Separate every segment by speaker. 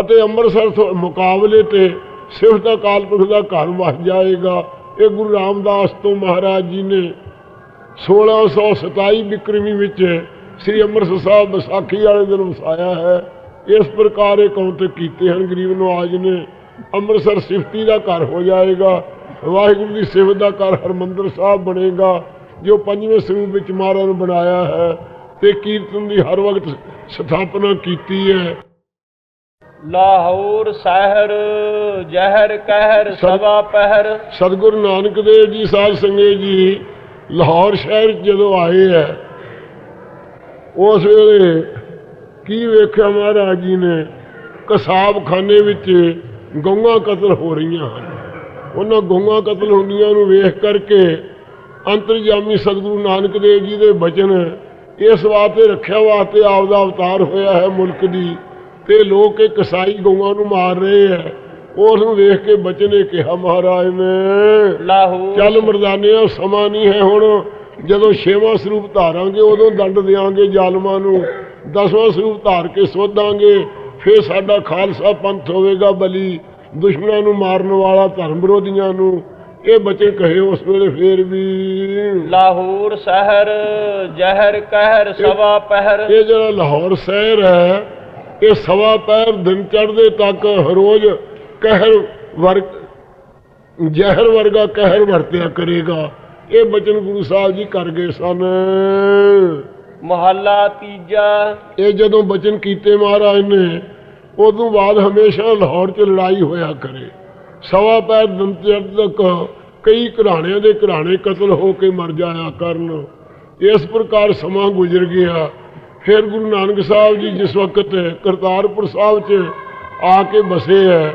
Speaker 1: ਅਤੇ ਅੰਮ੍ਰਿਤਸਰ ਤੋਂ ਮੁਕਾਬਲੇ ਤੇ ਸਿਫਤ ਅਕਾਲ ਪੁਰਖ ਦਾ ਘਰ ਵਸ ਜਾਏਗਾ। ਇਹ ਗੁਰੂ ਰਾਮਦਾਸ ਤੋਂ ਮਹਾਰਾਜ ਜੀ ਨੇ 1627 ਬਿਕਰਮੀ ਵਿੱਚ ਸ੍ਰੀ ਅੰਮ੍ਰਿਤਸਰ ਸਾਹਿਬ ਵਿਸਾਖੀ ਵਾਲੇ ਦਿਨ ਵਸਾਇਆ ਹੈ। ਇਸ ਪ੍ਰਕਾਰ ਇਹ ਕੌਂਤਕ ਕੀਤੇ ਹਨ। ਗਰੀਬ ਨਵਾਜ ਨੇ ਅੰਮ੍ਰਿਤਸਰ ਸਿਫਤੀ ਦਾ ਘਰ ਹੋ ਜਾਏਗਾ। ਵਾਹਿਗੁਰੂ ਦੀ ਸਿਫਤ ਦਾ ਘਰ ਹਰਮੰਦਰ ਸਾਹਿਬ ਬਣੇਗਾ, ਜੋ ਪੰਜਵੇਂ ਸਰੂਪ ਵਿੱਚ ਮਹਾਰਾਜ ਨੇ ਬਣਾਇਆ ਹੈ ਤੇ ਕੀਰਤਨ ਦੀ ਹਰ ਵਕਤ ਸਥਾਪਨਾ ਕੀਤੀ ਹੈ।
Speaker 2: ਲਾਹੌਰ ਸ਼ਹਿਰ ਜ਼ਹਿਰ ਕਹਿਰ ਸਵਾ ਪਹਿਰ।
Speaker 1: ਸਤਿਗੁਰੂ ਨਾਨਕ ਦੇਵ ਜੀ ਸਾਧ ਸੰਗਤ ਜੀ ਲਾਹੌਰ ਸ਼ਹਿਰ ਜਦੋਂ ਆਏ ਹੈ ਉਸ ਵੇਲੇ ਕੀ ਵੇਖਿਆ ਮਹਾਰਾਜ ਜੀ ਨੇ? ਕਸਾਬਖਾਨੇ ਵਿੱਚ ਗਊਆਂ ਕਤਲ ਹੋ ਰਹੀਆਂ ਹਨ। ਉਹਨਾਂ ਗਊਆਂ ਕਤਲ ਹੁੰਦੀਆਂ ਨੂੰ ਵੇਖ ਕਰਕੇ ਅੰਤਰਜਾਮੀ ਸਤਿਗੁਰੂ ਨਾਨਕ ਦੇਵ ਜੀ ਦੇ ਬਚਨ ਇਸ ਵਾਸਤੇ ਰੱਖਿਆ ਵਾਸਤੇ ਆਪ ਦਾ ਅਵਤਾਰ ਹੋਇਆ ਹੈ ਮੁਲਕ ਦੀ। ਤੇ ਲੋਕ ਇਹ ਕਸਾਈ ਗਊਆਂ ਨੂੰ ਮਾਰ ਰਹੇ ਹੈ ਉਸ ਨੂੰ ਵੇਖ ਕੇ ਬਚਨ ਨੇ ਕਿਹਾ ਮਹਾਰਾਜ ਨੇ।
Speaker 2: ਲਾਹੌਰ।
Speaker 1: ਚੱਲ ਮਰਦਾਨਿਆ ਸਮਾਂ ਨਹੀਂ ਹੈ ਹੁਣ। ਜਦੋਂ ਛੇਵਾਂ ਸਰੂਪ ਧਾਰਾਂਗੇ ਉਦੋਂ ਦੰਡ ਦਿਆਂਗੇ ਜ਼ਾਲਮਾਂ ਨੂੰ। ਦਸਵਾਂ ਸਰੂਪ ਧਾਰ ਕੇ ਸੋਧਾਂਗੇ ਫਿਰ ਸਾਡਾ ਖਾਲਸਾ ਪੰਥ ਹੋਵੇਗਾ ਬਲੀ। ਦੁਸ਼ਮਣਾਂ ਨੂੰ ਮਾਰਨ ਵਾਲਾ ਧਰਮ ਵਿਰੋਧੀਆਂ ਨੂੰ। ਇਹ ਬਚਨ ਕਹੇ ਉਸ ਵੇਲੇ ਫੇਰ ਵੀ।
Speaker 2: ਲਾਹੌਰ ਸ਼ਹਿਰ ਜ਼ਹਿਰ ਕਹਿਰ ਸਵਾ ਪਹਿਰ।
Speaker 1: ਇਹ ਜਿਹੜਾ ਲਾਹੌਰ ਸ਼ਹਿਰ ਹੈ ਇਹ ਸਵਾ ਪੈਰ ਦਿਨ ਚੜ੍ਹਦੇ ਤੱਕ ਰੋਜ਼ ਕਹਿਰ ਵਰਗ ਜ਼ਹਿਰ ਵਰਗਾ ਕਹਿਰ ਵਰਤਿਆ ਕਰੇਗਾ। ਇਹ ਬਚਨ ਗੁਰੂ ਸਾਹਿਬ ਜੀ ਕਰ ਗਏ ਸਨ।
Speaker 2: ਮਹੱਲਾ ਤੀਜਾ।
Speaker 1: ਇਹ ਜਦੋਂ ਬਚਨ ਕੀਤੇ ਮਹਾਰਾਜ ਨੇ ਉਦੋਂ ਬਾਅਦ ਹਮੇਸ਼ਾ ਲਾਹੌਰ 'ਚ ਲੜਾਈ ਹੋਇਆ ਕਰੇ। ਸਵਾ ਪੈਰ ਦਿਨ ਤੱਕ ਕਈ ਘਰਾਣਿਆਂ ਦੇ ਘਰਾਣੇ ਕਤਲ ਹੋ ਕੇ ਮਰ ਜਾਇਆ ਕਰਨ। ਇਸ ਪ੍ਰਕਾਰ ਸਮਾਂ ਗੁਜ਼ਰ ਗਿਆ। ਫਿਰ ਗੁਰੂ ਨਾਨਕ ਸਾਹਿਬ ਜੀ ਜਿਸ ਵਕਤ ਕਰਤਾਰਪੁਰ ਸਾਹਿਬ 'ਚ ਆ ਕੇ ਬਸੇ ਹੈ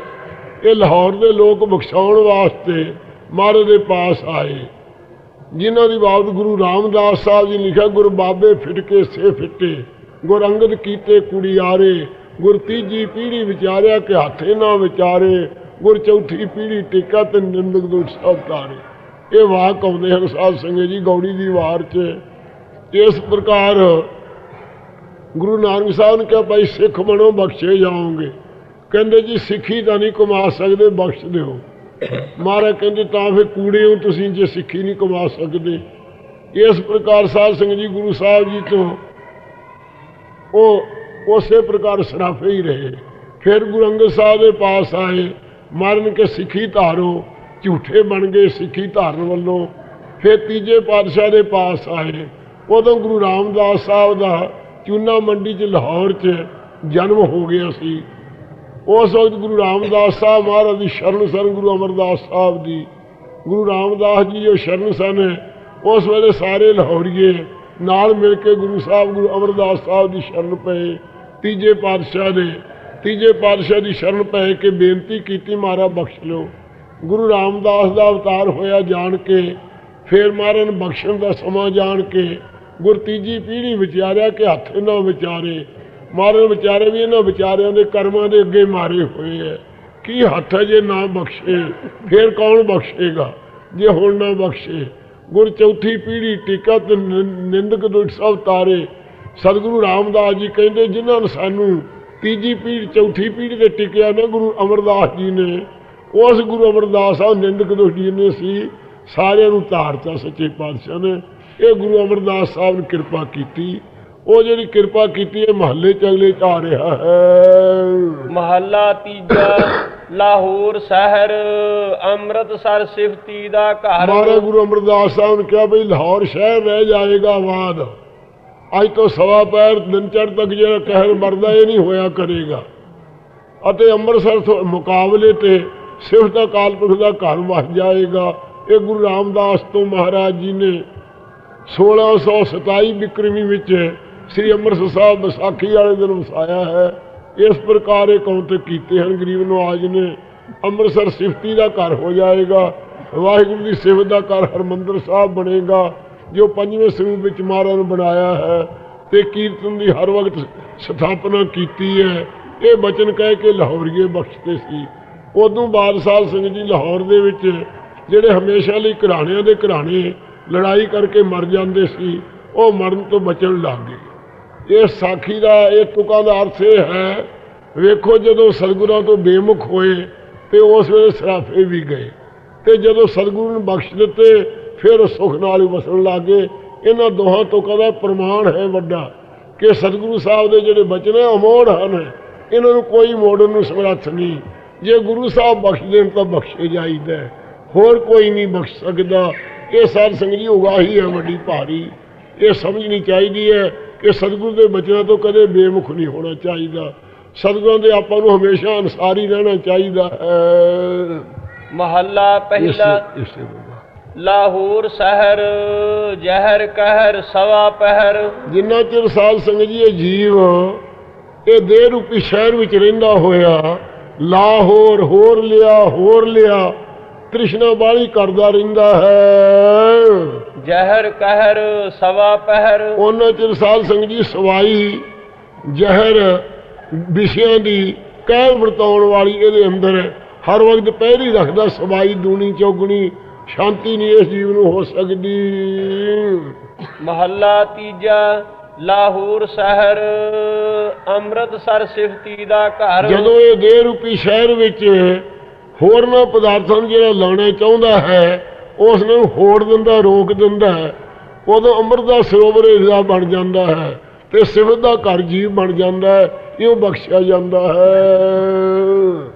Speaker 1: ਇਹ ਲਾਹੌਰ ਦੇ ਲੋਕ ਬਖਸ਼ਾਉਣ ਵਾਸਤੇ ਮਹਾਰਾਜ ਦੇ ਪਾਸ ਆਏ। ਜਿਨ੍ਹਾਂ ਦੀ ਬਾਬਤ ਗੁਰੂ ਰਾਮਦਾਸ ਸਾਹਿਬ ਜੀ ਲਿਖਿਆ, ਗੁਰ ਬਾਬੇ ਫਿਟਕੇ, ਸੇ ਫਿੱਟੇ, ਗੁਰ ਅੰਗਦ ਕੀਤੇ ਕੁੜੀਆਰੇ ਗੁਰ ਤੀਜੀ ਪੀੜੀ ਵਿਚਾਰਿਆ ਕਿ ਹੱਥੇ ਨਾ ਵਿਚਾਰੇ, ਗੁਰ ਚੌਥੀ ਪੀੜੀ ਟਿਕਾ ਤੇ ਨਿੰਦਕ ਦੁਖ ਸਭ ਤਾਰੇ। ਇਹ ਵਾਕ ਆਉਂਦੇ ਹਨ ਸਾਧ ਸੰਗਤ ਜੀ ਗੌੜੀ ਦੀ ਵਾਰ 'ਚ। ਇਸ ਪ੍ਰਕਾਰ ਗੁਰੂ ਨਾਨਕ ਸਾਹਿਬ ਨੇ ਕਿਹਾ, ਭਾਈ ਸਿੱਖ ਬਣੋ, ਬਖਸ਼ੇ ਜਾਓਗੇ। ਕਹਿੰਦੇ ਜੀ, ਸਿੱਖੀ ਤਾਂ ਨਹੀਂ ਕਮਾ ਸਕਦੇ, ਬਖਸ਼ ਦਿਓ। ਮਹਾਰਾਜ ਕਹਿੰਦੇ, ਤਾਂ ਫਿਰ ਕੂੜੇ ਹੋ, ਤੁਸੀਂ ਜੇ ਸਿੱਖੀ ਨਹੀਂ ਕਮਾ ਸਕਦੇ। ਇਸ ਪ੍ਰਕਾਰ ਸਾਧ ਸੰਗਤ ਜੀ, ਗੁਰੂ ਸਾਹਿਬ ਜੀ ਤੋਂ ਉਹ ਉਸੇ ਪ੍ਰਕਾਰ ਸਰਾਫੇ ਹੀ ਰਹੇ। ਫਿਰ ਗੁਰੂ ਅੰਗਦ ਸਾਹਿਬ ਦੇ ਪਾਸ ਆਏ। ਮਾਰਨ ਕੇ ਸਿੱਖੀ ਧਾਰੋ, ਝੂਠੇ ਬਣ ਗਏ, ਸਿੱਖੀ ਧਾਰਨ ਵੱਲੋਂ। ਫਿਰ ਤੀਜੇ ਪਾਤਸ਼ਾਹ ਦੇ ਪਾਸ ਆਏ। ਉਦੋਂ ਗੁਰੂ ਰਾਮਦਾਸ ਸਾਹਿਬ ਦਾ ਚੂਨਾ ਮੰਡੀ 'ਚ ਲਾਹੌਰ 'ਚ ਜਨਮ ਹੋ ਗਿਆ ਸੀ। ਉਸ ਵਕਤ ਗੁਰੂ ਰਾਮਦਾਸ ਸਾਹਿਬ ਮਹਾਰਾਜ ਦੀ ਸ਼ਰਨ ਸਨ, ਗੁਰੂ ਅਮਰਦਾਸ ਸਾਹਿਬ ਦੀ। ਗੁਰੂ ਰਾਮਦਾਸ ਜੀ ਜੋ ਸ਼ਰਨ ਸਨ, ਉਸ ਵੇਲੇ ਸਾਰੇ ਲਾਹੌਰੀਏ ਨਾਲ ਮਿਲ ਕੇ ਗੁਰੂ ਸਾਹਿਬ, ਗੁਰੂ ਅਮਰਦਾਸ ਸਾਹਿਬ ਦੀ ਸ਼ਰਨ ਪਏ। ਤੀਜੇ ਪਾਤਸ਼ਾਹ ਦੇ, ਤੀਜੇ ਪਾਤਸ਼ਾਹ ਦੀ ਸ਼ਰਨ ਪਏ ਕੇ ਬੇਨਤੀ ਕੀਤੀ, ਮਹਾਰਾਜ ਬਖਸ਼ ਲਿਓ। ਗੁਰੂ ਰਾਮਦਾਸ ਦਾ ਅਵਤਾਰ ਹੋਇਆ ਜਾਣ ਕੇ, ਫਿਰ ਮਹਾਰਾਜ ਨੇ ਬਖਸ਼ਣ ਦਾ ਸਮਾਂ ਜਾਣ ਕੇ ਗੁਰ ਤੀਜੀ ਪੀੜ੍ਹੀ ਵਿਚਾਰਿਆ ਕਿ ਹੱਥ ਨਾ ਵਿਚਾਰੇ, ਮਾਰਨ ਵਿਚਾਰੇ ਵੀ ਇਹਨਾਂ ਵਿਚਾਰਿਆਂ ਦੇ ਕਰਮਾਂ ਦੇ ਅੱਗੇ ਮਾਰੇ ਹੋਏ ਐ। ਕੀ ਹੱਥ ਹੈ ਜੇ ਨਾ ਬਖਸ਼ੇ, ਫਿਰ ਕੌਣ ਬਖਸ਼ੇਗਾ? ਜੇ ਹੁਣ ਨਾ ਬਖਸ਼ੇ, ਗੁਰ ਚੌਥੀ ਪੀੜ੍ਹੀ ਟਿਕਾ ਤੇ ਨਿ- ਨਿੰਦਕ ਦੁੱਖ ਸਭ ਤਾਰੇ। ਸਤਿਗੁਰੂ ਰਾਮਦਾਸ ਜੀ ਕਹਿੰਦੇ, ਜਿਨ੍ਹਾਂ ਨੇ ਸਾਨੂੰ ਤੀਜੀ ਪੀੜੀ ਚੌਥੀ ਪੀੜ੍ਹੀ ਤੇ ਟਿਕਿਆ ਨਾ, ਗੁਰੂ ਅਮਰਦਾਸ ਜੀ ਨੇ ਉਸ ਗੁਰੂ ਅਮਰਦਾਸ ਸਾਹਿਬ ਨਿੰਦਕ ਦੁੱਖ ਜੀ ਨੇ ਸੀ। ਸਾਰਿਆਂ ਨੂੰ ਧਾਰਤਾ ਸੱਚੇ ਪਾਤਸ਼ਾਹ ਨੇ। ਇਹ ਗੁਰੂ ਅਮਰਦਾਸ ਸਾਹਿਬ ਨੇ ਕਿਰਪਾ ਕੀਤੀ। ਉਹ ਜਿਹੜੀ ਕਿਰਪਾ ਕੀਤੀ ਹੈ ਮਹੱਲੇ ਚ ਅਗਲੇ ਚ ਆ ਰਿਹਾ ਹੈ।
Speaker 2: ਮਹੱਲਾ ਤੀਜਾ ਲਾਹੌਰ ਸ਼ਹਿਰ ਅੰਮ੍ਰਿਤਸਰ ਸਿਫਤੀ ਦਾ ਘਰ।
Speaker 1: ਮਹਾਰਾਜ ਗੁਰੂ ਅਮਰਦਾਸ ਸਾਹਿਬ ਨੇ ਕਿਹਾ ਬਈ ਲਾਹੌਰ ਸ਼ਹਿਰ ਰਹਿ ਜਾਏਗਾ ਆਬਾਦ ਅੱਜ ਤੋਂ ਸਵਾ ਪੈਰ ਦਿਨ ਚੜ੍ਹ ਤੱਕ ਜਿਹੜਾ ਕਹਿਰ ਮਰਦਾ ਇਹ ਨਹੀਂ ਹੋਇਆ ਕਰੇਗਾ। ਅਤੇ ਅੰਮ੍ਰਿਤਸਰ ਤੋਂ ਮੁਕਾਬਲੇ ਤੇ ਸਿਫਤ ਅਕਾਲ ਪੁਰਖ ਦਾ ਘਰ ਵਸ ਜਾਏਗਾ ਇਹ ਗੁਰੂ ਰਾਮਦਾਸ ਤੋਂ ਮਹਾਰਾਜ ਜੀ ਨੇ 1627 ਬਿਕਰਮੀ ਵਿੱਚ ਸ੍ਰੀ ਅੰਮ੍ਰਿਤਸਰ ਸਾਹਿਬ ਵਿਸਾਖੀ ਵਾਲੇ ਦਿਨ ਵਸਾਇਆ ਹੈ। ਇਸ ਪ੍ਰਕਾਰ ਇਹ ਕੌਂਤਕ ਕੀਤੇ ਹਨ। ਗਰੀਬ ਨਵਾਜ ਨੇ ਅੰਮ੍ਰਿਤਸਰ ਸਿਫਤੀ ਦਾ ਘਰ ਹੋ ਜਾਏਗਾ, ਵਾਹਿਗੁਰੂ ਦੀ ਸਿਫਤ ਦਾ ਘਰ ਹਰਮੰਦਰ ਸਾਹਿਬ ਬਣੇਗਾ, ਜੋ ਪੰਜਵੇਂ ਸਰੂਪ ਵਿੱਚ ਮਹਾਰਾਜ ਨੇ ਬਣਾਇਆ ਹੈ ਤੇ ਕੀਰਤਨ ਦੀ ਹਰ ਵਕਤ ਸਥਾਪਨਾ ਕੀਤੀ ਹੈ। ਇਹ ਬਚਨ ਕਹਿ ਕੇ ਲਾਹੌਰੀਏ ਬਖਸ਼ਦੇ ਸੀ। ਉਦੋਂ ਬਾਦਸ਼ਾਹ ਸਿੰਘ ਜੀ ਲਾਹੌਰ ਦੇ ਵਿੱਚ ਜਿਹੜੇ ਹਮੇਸ਼ਾ ਲਈ ਘਰਾਣਿਆਂ ਦੇ ਘਰਾਣੇ ਲੜਾਈ ਕਰਕੇ ਮਰ ਜਾਂਦੇ ਸੀ, ਉਹ ਮਰਨ ਤੋਂ ਬਚਣ ਲੱਗ ਗਏ। ਇਹ ਸਾਖੀ ਦਾ, ਇਹ ਤੁਕਾਂ ਦਾ ਅਰਥ ਇਹ ਹੈ, ਵੇਖੋ ਜਦੋਂ ਸਤਿਗੁਰਾਂ ਤੋਂ ਬੇਮੁਖ ਹੋਏ, ਤੇ ਉਸ ਵੇਲੇ ਸਰਾਫੇ ਵੀ ਗਏ। ਤੇ ਜਦੋਂ ਸਤਿਗੁਰੂ ਨੇ ਬਖਸ਼ ਦਿੱਤੇ, ਫਿਰ ਉਹ ਸੁਖ ਨਾਲ ਹੀ ਵਸਣ ਲੱਗੇ ਇਹਨਾਂ ਦੋਹਾਂ ਤੋਂ ਕਦਾ ਪ੍ਰਮਾਣ ਹੈ ਵੱਡਾ ਕਿ ਸਤਿਗੁਰੂ ਸਾਹਿਬ ਦੇ ਜਿਹੜੇ ਬਚਨ ਹੈ ਅਮੋੜ ਹਨ। ਇਹਨਾਂ ਨੂੰ ਕੋਈ ਮੋੜਨ ਨੂੰ ਸਮਰੱਥ ਨਹੀਂ। ਜੇ ਗੁਰੂ ਸਾਹਿਬ ਬਖਸ਼ ਦੇਣ ਤਾਂ ਬਖਸ਼ੇ ਜਾਈਦਾ ਹੋਰ ਕੋਈ ਨਹੀਂ ਬਖਸ਼ ਸਕਦਾ। ਇਹ ਸਾਧ ਸੰਗਤ ਜੀ ਉਗਾਹੀ ਹੈ ਵੱਡੀ ਭਾਰੀ। ਇਹ ਸਮਝਣੀ ਚਾਹੀਦੀ ਹੈ ਕਿ ਸਤਿਗੁਰੂ ਦੇ ਬਚਨਾਂ ਤੋਂ ਕਦੇ ਬੇਮੁਖ ਨਹੀਂ ਹੋਣਾ ਚਾਹੀਦਾ। ਸਤਿਗੁਰਾਂ ਦੇ ਆਪਾਂ ਨੂੰ ਹਮੇਸ਼ਾ ਅਨਸਾਰੀ ਰਹਿਣਾ ਚਾਹੀਦਾ ਹੈ।
Speaker 2: ਮਹੱਲਾ ਪਹਿਲਾ ਲਾਹੌਰ ਸ਼ਹਿਰ ਜ਼ਹਿਰ ਕਹਿਰ ਸਵਾ ਪਹਿਰ।
Speaker 1: ਜਿੰਨਾ ਚਿਰ ਸਾਧ ਸੰਗਤ ਜੀ ਇਹ ਜੀਵ ਇਹ ਦੇਹ ਰੂਪੀ ਸ਼ਹਿਰ ਵਿੱਚ ਰਹਿੰਦਾ ਹੋਇਆ ਲਾਹੌਰ ਹੋਰ ਲਿਆ ਹੋਰ ਲਿਆ। ਤ੍ਰਿਸ਼ਨਾ ਬਾਲੀ ਕਰਦਾ ਰਹਿੰਦਾ ਹੈ।
Speaker 2: ਜ਼ਹਿਰ ਕਹਿਰ ਸਵਾ ਪਹਿਰ।
Speaker 1: ਉਹਨਾਂ ਚਿਰ ਸਾਧ ਸੰਗਤ ਜੀ ਸਵਾਈ ਜ਼ਹਿਰ ਵਿਸ਼ਿਆਂ ਦੀ ਕਹਿ ਵਰਤਾਉਣ ਵਾਲੀ ਇਹਦੇ ਅੰਦਰ ਹਰ ਵਕਤ ਪਹਿਰੀ ਰੱਖਦਾ ਸਵਾਈ ਦੂਣੀ ਚੌਗਣੀ ਸ਼ਾਂਤੀ ਨਹੀਂ ਇਸ ਜੀਵ ਨੂੰ ਹੋ ਸਕਦੀ।
Speaker 2: ਮਹੱਲਾ ਤੀਜਾ ਲਾਹੌਰ ਸ਼ਹਿਰ ਅੰਮ੍ਰਿਤਸਰ ਸਿਫਤੀ ਦਾ ਘਰ।
Speaker 1: ਜਦੋਂ ਇਹ ਦੇਹ ਰੂਪੀ ਸ਼ਹਿਰ ਵਿੱਚ ਹੋਰਨਾਂ ਪਦਾਰਥਾਂ ਨੂੰ ਜਿਹੜਾ ਲਾਉਣਾ ਚਾਹੁੰਦਾ ਹੈ ਉਸ ਨੂੰ ਹੋੜ ਦਿੰਦਾ, ਰੋਕ ਦਿੰਦਾ ਹੈ। ਉਦੋਂ ਅੰਮ੍ਰਿਤ ਦਾ ਸਰੋਵਰ ਇਹਦਾ ਬਣ ਜਾਂਦਾ ਹੈ ਤੇ ਸਿਵਤ ਦਾ ਘਰ ਜੀਵ ਬਣ ਜਾਂਦਾ ਹੈ, ਇਹ ਬਖਸ਼ਿਆ ਜਾਂਦਾ ਹੈ।